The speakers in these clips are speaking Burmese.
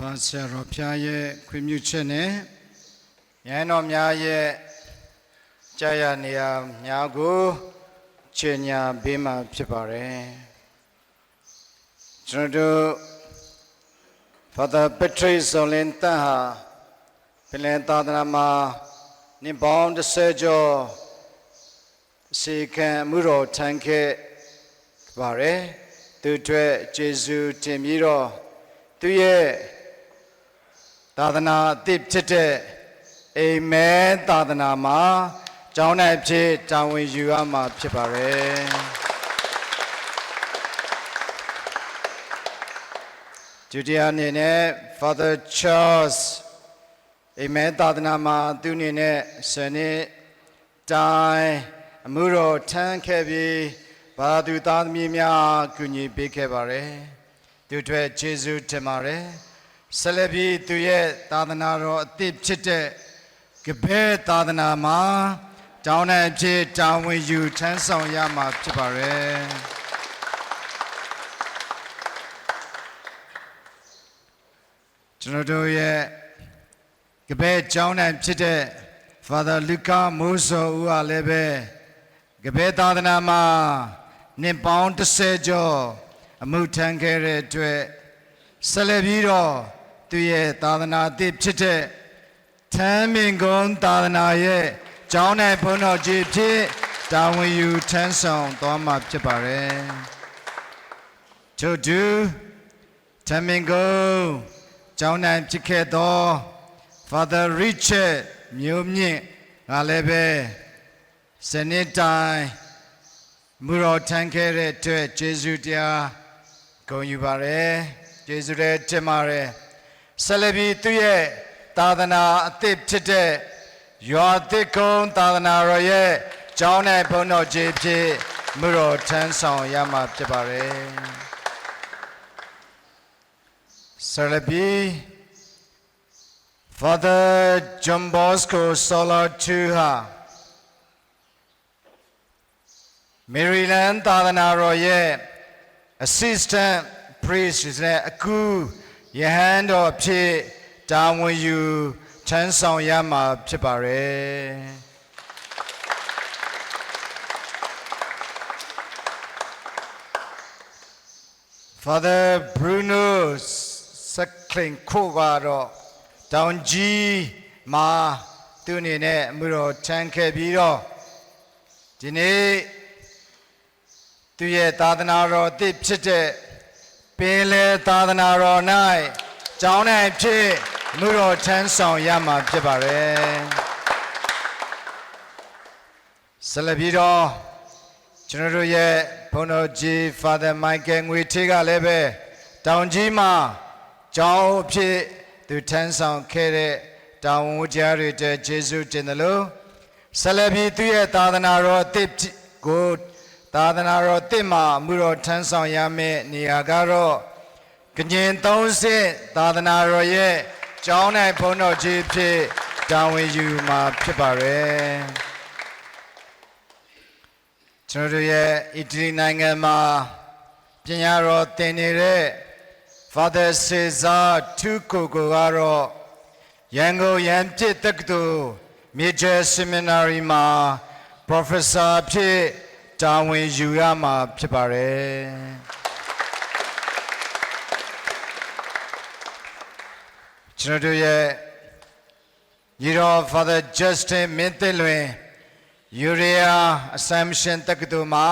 ဘာဆရာတော်ဖျားရဲ့ခွင့်ပြုချက်နဲ့ရဟန်းတော်များရဲ့ကြာရနေရာများကိုချေညာပေးမှာဖြစ်ပါတယ်ကျွန်တော်တို့ Father Patrice Solin တန်ဟာပြည်လည်သာသနာမှာနေပေါင်း30ကျော်အစီခံမှုတော်ထမ်းခဲ့ပါတယ်သူအတွက်ယေရှုတင်ပြီးတော့သူရဲ့ သာသနာအသစ်ဖြစ်တဲ့အိမ်မဲသာသနာမှာကျောင်းနိုင်ဖြစ်တာဝန်ယူရမှာဖြစ်ပါတယ်ဒုတိယအနေနဲ့ Father Charles အိမ်မဲသာသနာမှာသူအနေနဲ့စနေတိုင်းအမှုတော်ထမ်းခဲ့ပြီးဘာသူသားသမီးများကူညီပေးခဲ့ပါတယ်သူတို့ယေရှုတင်ပါတယ် ဆက်လက်ပြီးသူရဲ့သာသနာတော်အသစ်ဖြစ်တဲ့ကပဲသာသနာမှာတောင်းတဲ့အဖြစ်တာဝန်ယူထမ်းဆောင်ရမှာဖြစ်ပါတယ်ကျွန်တော်တို့ရဲ့ကပဲကျောင်းနိုင်ဖြစ်တဲ့ Father Luca Moso ဦးကလည်းပဲကပဲသာသနာမှာနှစ်ပေါင်း30ကျော်အမှုထမ်းခဲ့တဲ့အတွက်ဆက်လက်ပြီးတော့ သူရဲ့သာသနာအသစ်ဖြစ်တဲ့ထမ်းမင်ကုန်းသာသနာရဲ့ကျောင်းနိုင်ဘုန်းတော်ကြီးဖြစ်တာဝန်ယူထမ်းဆောင်သွားမှာဖြစ်ပါတယ်ထို့တူထမ်းမင်ကုန်းကျောင်းနိုင်ဖြစ်ခဲ့သော Father Richard မျိုးမြင့်ကလည်းပဲစနေတိုင်းမူတော်ထမ်းခဲ့တဲ့အတွက်ယေရှုတရားဂုဏ်ယူပါတယ်ယေရှုရဲ့တင်ပါတယ် ဆက်လက်ပြီးသူရဲ့သာသနာအသစ်ဖြစ်တဲ့ရွာသစ်ကုန်းသာသနာတော်ရဲ့ကျောင်းနဲ့ဘုန်းတော်ကြီးဖြစ်မူတော်ထမ်းဆောင်ရမှာဖြစ်ပါတယ်ဆက်လက်ပြီး Father John Bosco Solar 2ဟာ Maryland သာသနာတော်ရဲ့ Assistant Priest နဲ့အကူ ယဟန်တော်ဖြစ်တာဝန်ယူထမ်းဆောင်ရမှာဖြစ်ပါတယ် Father Bruno Sackling ခိုကတော့တောင်ကြီးမှာသူအနေနဲ့အမှုတော်ထမ်းခဲ့ပြီးတော့ဒီနေ့သူရဲ့သာသနာတော်အသစ်ဖြစ်တဲ့ ပင်လေသာသနာတော်၌ကျောင်းနိုင်ဖြစ်အမှုတော်ထမ်းဆောင်ရမှာဖြစ်ပါတယ်ဆက်လက်ပြီးတော့ကျွန်တော်တို့ရဲ့ဘုန်းတော်ကြီး Father Michael ငွေထေးကလည်းပဲတောင်ကြီးမှာကျောင်းအဖြစ်သူထမ်းဆောင်ခဲ့တဲ့တာဝန်ဝတ္တရားတွေတဲ့ယေရှုတင်တယ်လို့ဆက်လက်ပြီးသူရဲ့သာသနာတော်အသစ်ကို သာသနာတော်အသစ်မှာအမှုတော်ထမ်းဆောင်ရမယ့်နေရာကတော့ကညင်သုံးစစ်သာသနာတော်ရဲ့ကျောင်းနိုင်ဘုန်းတော်ကြီးဖြစ်တာဝန်ယူမှာဖြစ်ပါတယ်ကျွန်တော်တို့ရဲ့အီတလီနိုင်ငံမှာပညာတော်သင်နေတဲ့ Father Cesar Tuko ကိုကတော့ရန်ကုန်ရန်ပြစ်တက္ကသိုလ် Major Seminary မှာ Professor ဖြစ် တာဝန်ယူရမှာဖြစ်ပါတယ်ကျွန်တော်တို့ရဲ့ညီတော် Father Justin မင်းသစ်လွင် Urea Assumption တက္ကသိုလ်မှာ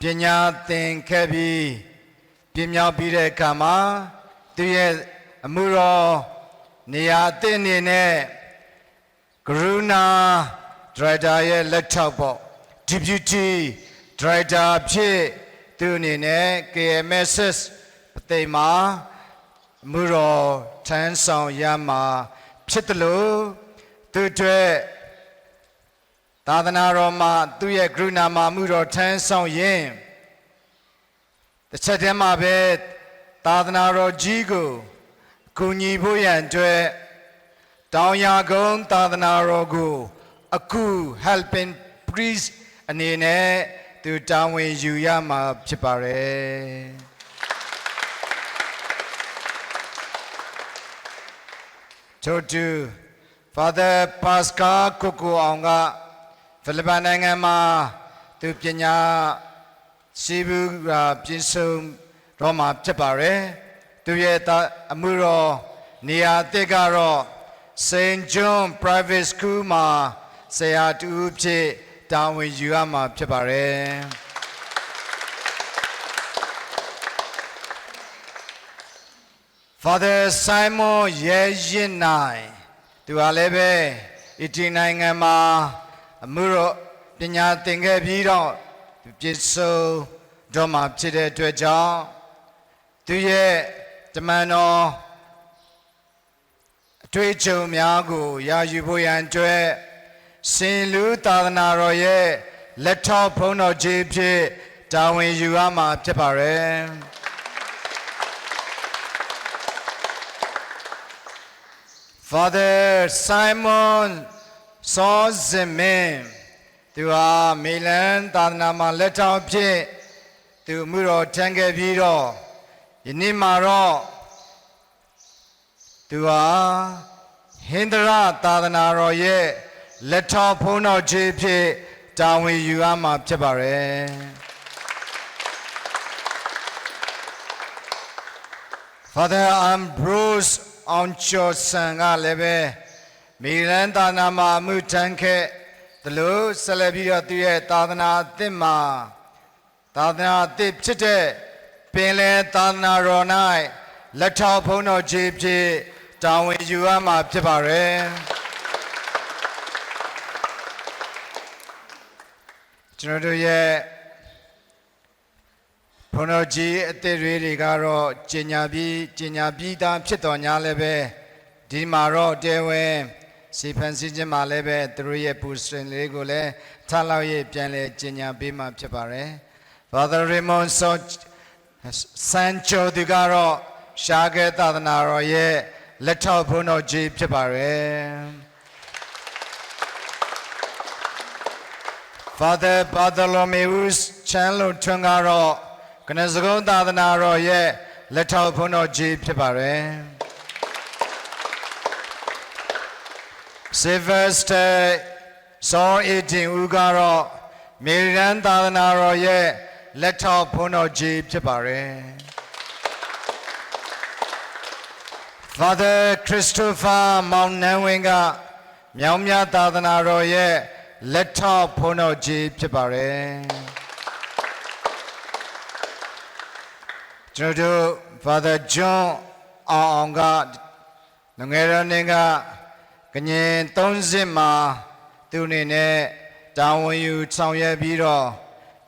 ပညာသင်ခဲ့ပြီးပြင်းမြောက်ပြီးတဲ့အခါမှာသူရဲ့အမှုတော်နေရာအသစ်အနေနဲ့ကရုဏာဒရိုက်တာရဲ့လက်ထောက်ပေါ့ deputy director ဖြစ်သူအနေနဲ့ KMSS အသိမ်းမှာအမှုတော်ထမ်းဆောင်ရမှာဖြစ်တယ်လို့သူအတွက်သာသနာတော်မှာသူ့ရဲ့ကရုဏာမှာအမှုတော်ထမ်းဆောင်ရင်တစ်ချက်တည်းမှာပဲသာသနာတော်ကြီးကိုကူညီဖို့ရန်အတွက်တောင်ယာကုန်းသာသနာတော်ကိုအခု helping priest အနေနဲ့သူတာဝန်ယူရမှာဖြစ်ပါတယ်ထို့တူ Father Pascal ကိုကိုအောင်ကဖိလစ်ပိုင်နိုင်ငံမှာသူပညာရှိဘူးကပြင်ဆုံးတော့မှာဖြစ်ပါတယ်သူရဲ့သားအမှုတော်နေရာအသစ်ကတော့ St. John Private School မှာဆရာတူဖြစ် တာဝန်ယူရမှာဖြစ်ပါတယ် Father Simon ရဲရင်နိုင်သူဟာလည်းပဲအီတီနိုင်ငံမှာအမှုတော်ပညာသင်ခဲ့ပြီးတော့သူပြည့်စုံတော့မှာဖြစ်တဲ့အတွက်ကြောင့်သူရဲ့တမန်တော်အတွေ့အကြုံများကိုရယူဖို့ရန်အတွက် စင်လူသာသနာတော်ရဲ့လက်ထောက်ဘုန်းတော်ကြီးဖြစ်တာဝန်ယူရမှာဖြစ်ပါတယ် Father Simon Sozmin သူဟာမေလန်သာသနာမှာလက်ထောက်ဖြစ်သူအမှုတော်ထမ်းခဲ့ပြီးတော့ယနေ့မှာတော့သူဟာဟင်္ဒရာသာသနာတော်ရဲ့ လက်ထောက်ဖုန်းတော်ကြီးဖြစ်တာဝန်ယူရမှာဖြစ်ပါတယ် Father Ambrose on Chosan ကလည်းပဲမိလန်သာနာမှာအမှုထမ်းခဲ့သလိုဆက်လက်ပြီးတော့သူရဲ့သာသနာအသစ်မှာသာသနာအသစ်ဖြစ်တဲ့ပင်လယ်သာသနာတော်၌လက်ထောက်ဖုံးတော်ကြီးဖြစ်တာဝန်ယူရမှာဖြစ်ပါတယ် ကျွန်တော်တို့ရဲ့ဘုန်းတော်ကြီးအသစ်တွေတွေကတော့ကျင်ညာပြီးကျင်ညာပြီးသားဖြစ်တော်ညာလည်းပဲဒီမှာတော့တဲဝဲစီဖန်စီခြင်းမှာလည်းပဲသူတို့ရဲ့ပူစရင်လေးကိုလည်းထားလောက်ရေးပြန်လဲကျင်ညာပေးမှဖြစ်ပါတယ် Father Raymond so Sancho ဒီကတော့ရှားခဲ့သာသနာတော်ရဲ့လက်ထောက်ဘုန်းတော်ကြီးဖြစ်ပါတယ် Father Bartholomew Chandler ထွန်းကတော့ကနစကုံးသာသနာတော်ရဲ့လက်ထောက်ဘုန်းတော်ကြီးဖြစ်ပါတယ် Sylvester Saw 18ဦးကတော့မေရန်သာသနာတော်ရဲ့လက်ထောက်ဘုန်းတော်ကြီးဖြစ်ပါတယ် Father Christopher မောင်နန်းဝင်းကမြောင်မြသာသနာတော်ရဲ့ လက်ထောက်ဘုန်းတော်ကြီးဖြစ်ပါတယ်ကျွန်တော်တို့ Father John အောင်အောင်ကငငယ်ရနေကကညင်30မှာသူအနေနဲ့တာဝန်ယူဆောင်ရွက်ပြီးတော့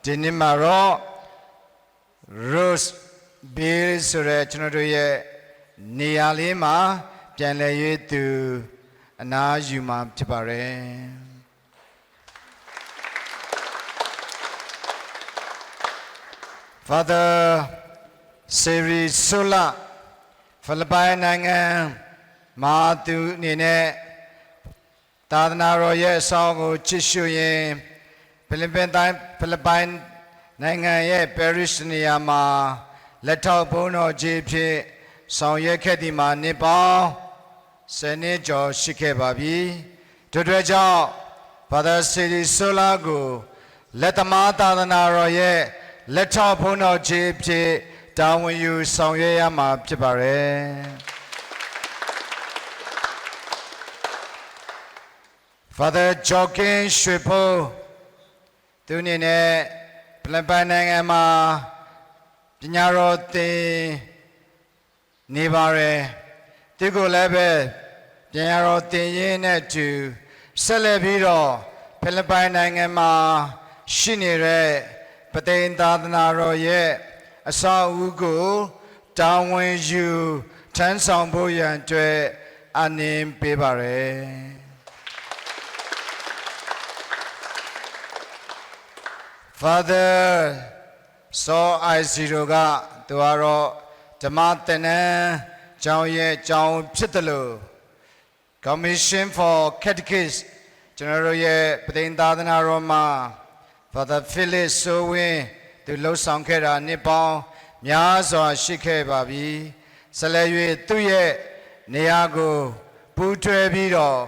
ဒီနေ့မှာတော့ Rose Bill ဆိုတဲ့ကျွန်တော်တို့ရဲ့နေရာလေးမှာပြန်လည်ရွေးသူအနာယူမှာဖြစ်ပါတယ် Father စေရီဆိုလာဖိလစ်ပိုင်နိုင်ငံမာသူအနေနဲ့သာသနာတော်ရဲ့အဆောင်ကိုချစ်ရှုရင်ဖိလစ်ပိုင်တိုင်းဖိလစ်ပိုင်နိုင်ငံရဲ့ parish နေရာမှာလက်ထောက်ဘုန်းတော်ကြီးဖြစ်ဆောင်ရွက်ခဲ့ဒီမှာနှစ်ပေါင်းဆယ်နှစ်ကျော်ရှိခဲ့ပါပြီတို့တွေကြောင့် Father Siri Sola ကိုလက်သမားသာသနာတော်ရဲ့ လက်ထောက်ဘုန်းတော်ကြီးဖြစ်တာဝန်ယူဆောင်ရွက်ရမှာဖြစ်ပါတယ် Father Jokin ရွှေဖိုးသူအနေနဲ့ဖိလစ်ပိုင်နိုင်ငံမှာပညာတော်သင်နေပါရယ်သူကိုလည်းပဲပညာတော်သင်ရင်းနဲ့တူဆက်လက်ပြီးတော့ဖိလစ်ပိုင်နိုင်ငံမှာရှိနေတဲ့ ပသိမ်သာသနာတော်ရဲ့အဆောက်အဦကိုတာဝန်ယူထမ်းဆောင်ဖို့ရန်အတွက်အနှင်းပေးပါရယ်။ Father so i zero ကသူကတော့ဓမ္မတန်အကြောင်းရဲ့အကြောင်းဖြစ်တယ်လို့ Commission for Catechism ကျွန်တော်တို့ရဲ့ပသိမ်သာသနာတော်မှာ Father Philip Sowin သူလှုပ်ဆောင်ခဲ့တာနှစ်ပေါင်းများစွာရှိခဲ့ပါပြီဆက်လက်၍သူ့ရဲ့နေရာကိုပူပူးထွဲပြီးတော့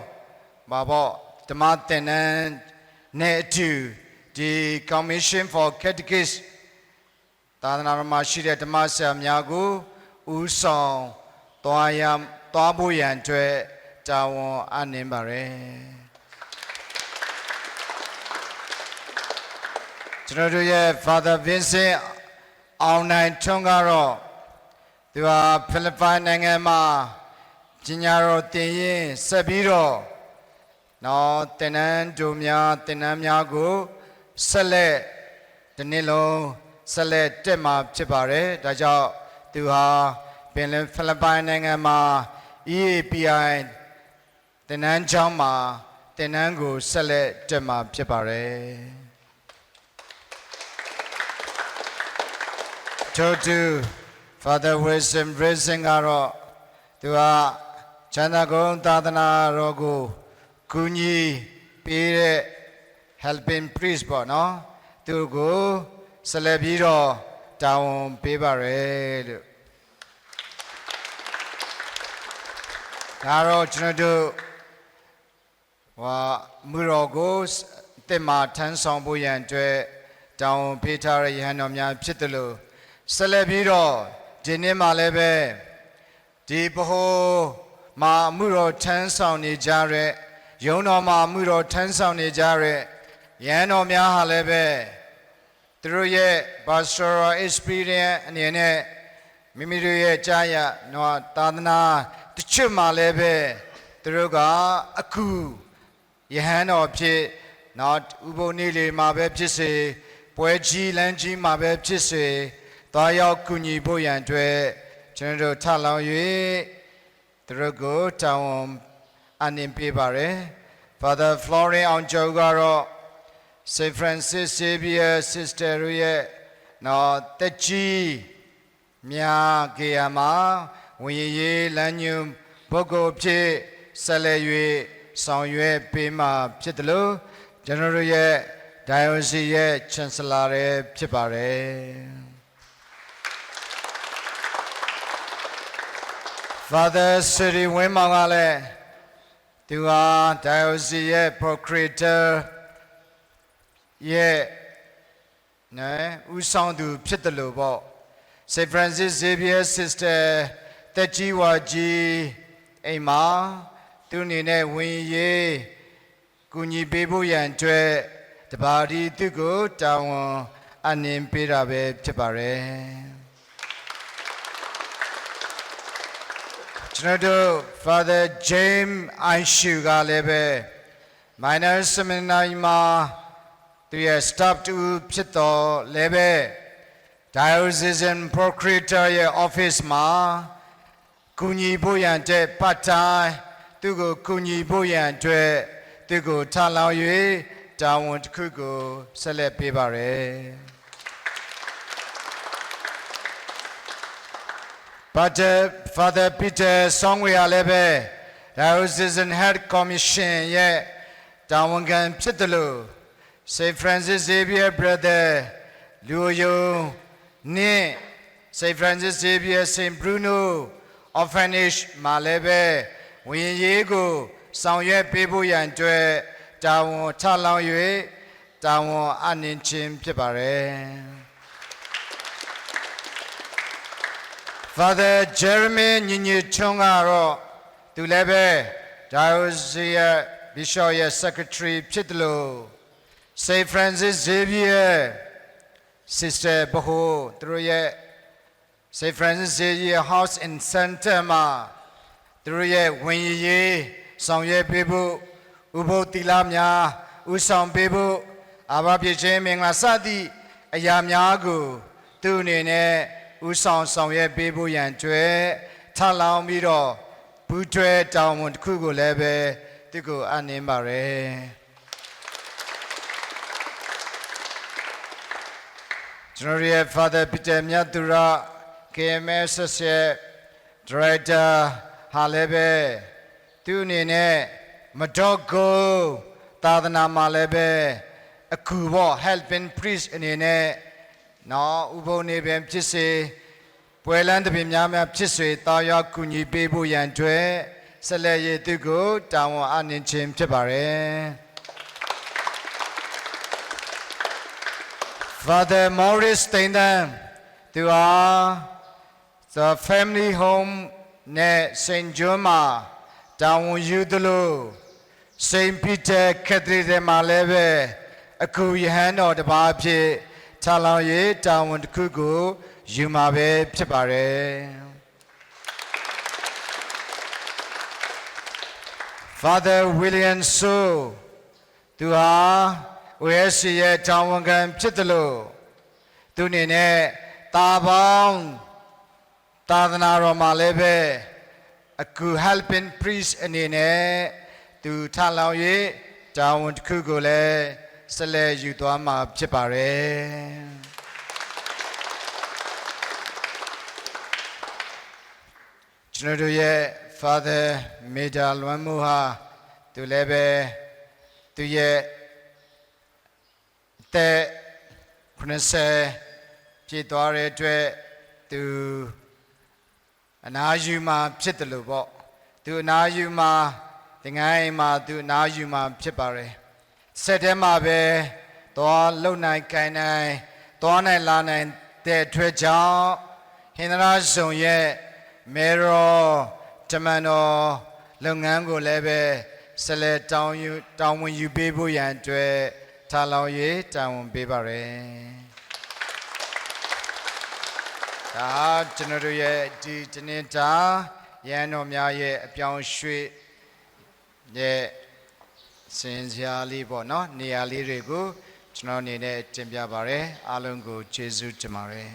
မပေါ့ဓမ္မသင်တန်းနဲ့အတူဒီ Commission for Catechist သာသနာတော်မှာရှိတဲ့ဓမ္မဆရာများကိုဦးဆောင်သွားရသွားဖို့ရန်အတွက်တာဝန်အနှင်းပါရယ် ကျွန်တော်တို့ရဲ့ Father Vincent အောင်နိုင်ထွန်းကတော့သူဟာဖိလစ်ပိုင်နိုင်ငံမှာပညာတော်သင်ရင်ဆက်ပြီးတော့နော်တင်နန်းတို့များတင်နန်းများကိုဆက်လက်ဒီနေ့လုံးဆက်လက်တက်မှာဖြစ်ပါတယ်ဒါကြောင့်သူဟာပင်လယ်ဖိလစ်ပိုင်နိုင်ငံမှာ EAPI တင်နန်းကျောင်းမှာတင်နန်းကိုဆက်လက်တက်မှာဖြစ်ပါတယ် ထို့သူ Father Wisdom Rising ကတော့သူကချမ်းသာကုန်သာသနာတော်ကိုကူညီပေးတဲ့ helping priest ပေါ့နော်သူကိုဆက်လက်ပြီးတော့တာဝန်ပေးပါရယ်လို့ဒါတော့ကျွန်တော်တို့ဟောမူတော်ကိုတင်မာထမ်းဆောင်ဖို့ရန်အတွက်တောင်းပေးထားတဲ့ယဟန်တော်များဖြစ်တယ်လို့ ဆက်လက်ပြီးတော့ဒီနေ့မှလည်းပဲဒီဘ ਹੁ မှာအမှုတော်ထမ်းဆောင်နေကြတဲ့ယုံတော်မှာအမှုတော်ထမ်းဆောင်နေကြတဲ့ယဟန်တော်များဟာလည်းပဲသူတို့ရဲ့ pastoral experience အနေနဲ့မိမိတို့ရဲ့ကြားရတော့သာသနာတစ်ချွတ်မှလည်းပဲသူတို့ကအခုယဟန်တော်ဖြစ်နော်ဥပုံနေလေးမှာပဲဖြစ်စေပွဲကြီးလမ်းကြီးမှာပဲဖြစ်စေ သွားရောက်ကူညီဖို့ရန်အတွက်ကျွန်တော်တို့ထလောင်၍သူတို့ကိုတောင်းဝန်အနှင်ပေးပါရယ် Father Florian အောင်ကျော်ကတော့ St. Francis Xavier Sister တို့ရဲ့နော်တက်ကြီးများကေယမှာဝင်ရည်ရေးလမ်းညွှန်ပုဂ္ဂိုလ်ဖြစ်ဆက်လက်၍ဆောင်ရွက်ပေးမှဖြစ်တယ်လို့ကျွန်တော်တို့ရဲ့ Diocese ရဲ့ Chancellor လည်းဖြစ်ပါတယ် Father Siri ဝင်းမောင်ကလည်းသူဟာ Diocese ရဲ့ Procurator ရဲ့နော်ဦးဆောင်သူဖြစ်တယ်လို့ပေါ့ St. Francis Xavier Sister တက်ကြီးဝါကြီးအိမ်မှာသူအနေနဲ့ဝင်ရေးကူညီပေးဖို့ရန်အတွက်တပါးဒီသူကိုတာဝန်အနှင်ပေးတာပဲဖြစ်ပါတယ် ကျွန်တော်တို့ Father James Aishu ကလည်းပဲ minor seminary မှာသူရဲ့ staff တူဖြစ်တော်လည်းပဲ diocesan procurator ရဲ့ office မှာကူညီဖို့ရန်တဲ့ part time သူကိုကူညီဖို့ရန်အတွက်သူကိုထားလောင်၍တာဝန်တစ်ခုကိုဆက်လက်ပေးပါရယ် But uh, Father Peter Songwe Alebe, Diocesan Head Commission ရဲ့တာဝန်ခံဖြစ်တယ်လို့ St. Francis Xavier Brother လူယုံနှင့် St. Francis Xavier St. Bruno Orphanage မှာလည်းပဲဝင်ရေးကိုဆောင်ရွက်ပေးဖို့ရန်အတွက်တာဝန်ထလောင်၍တာဝန်အနှင်ချင်းဖြစ်ပါရယ် Father Jeremy ညီညီချုံကတော့သူလည်းပဲ Diocese ရဲ့ Bishop ရဲ့ Secretary ဖြစ်တယ်လို့ St. Francis Xavier Sister ဘဟုသူတို့ရဲ့ St. Francis Xavier House in Center မှာသူတို့ရဲ့ဝင်ရည်ရေးဆောင်ရွက်ပေးဖို့ဥပုသ်တီလာများဥဆောင်ပေးဖို့အာဘပြည့်ချင်းမင်္ဂလာစသည့်အရာများကိုသူအနေနဲ့ ဥဆောင်ဆောင်ရွက်ပေးဖို့ရန်ကြွယ်ထလောင်ပြီးတော့ဘူးကျွဲတောင်းဝန်တစ်ခုကိုလည်းပဲသူကိုအနှင်းပါရယ်ကျွန်တော်တို့ရဲ့ Father Peter မြတ်သူရ KMS ရဲ့ Director ဟာလည်းပဲသူအနေနဲ့မတော့ကိုသာသနာမှာလည်းပဲအခုပေါ့ helping priest အနေနဲ့ နော်ဥပုံနေပင်ဖြစ်စေပွဲလန်းတပင်များများဖြစ်စေတာယာကူညီပေးဖို့ရန်အတွက်ဆက်လက်ရည်သူကိုတာဝန်အနှင်ခြင်းဖြစ်ပါတယ် Father Maurice Steindan သူဟာ the family home နဲ့ St. John မှာတာဝန်ယူသလို St. Peter Cathedral မှာလည်းပဲအခုယဟန်တော်တစ်ပါးအဖြစ် ခြာလောင်ရေးတာဝန်တစ်ခုကိုယူမှာပဲဖြစ်ပါတယ် Father William So သူဟာ OSC ရဲ့တာဝန်ခံဖြစ်တယ်လို့သူအနေနဲ့တာပေါင်းသာသနာတော်မှာလည်းပဲအခု helping priest အနေနဲ့သူထလောင်ရေးတာဝန်တစ်ခုကိုလည်း ဆက်လက်ယူသွားမှာဖြစ်ပါတယ်ကျွန်တော်တို့ရဲ့ father မေဂျာလွမ်းမှုဟာသူလည်းပဲသူရဲ့အသက်90ပြည့်သွားတဲ့အတွက်သူအနာယူမှာဖြစ်တယ်လို့ပေါ့သူအနာယူမှာတင်ငိုင်းမှာသူအနာယူမှာဖြစ်ပါတယ် ဆက်ထဲမှာပဲသွားလုံနိုင်ကိုင်နိုင်သွားနိုင်လာနိုင်တဲ့အတွက်ကြောင့်ဟင်္ဒရာဇုံရဲ့မေရောတမန်တော်လုပ်ငန်းကိုလည်းပဲဆက်လက်တောင်းယူတောင်းဝန်ယူပေးဖို့ရန်အတွက်ထားလောင်ရေးတာဝန်ပေးပါရယ်ဒါကျွန်တော်တို့ရဲ့ဒီတနေ့တာရန်တော်များရဲ့အပြောင်းရွှေ့ရဲ့ စင်စရာလေးပေါ့နော်နေရာလေးတွေကိုကျွန်တော်အနေနဲ့တင်ပြပါရယ်အားလုံးကိုကျေးဇူးတင်ပါတယ်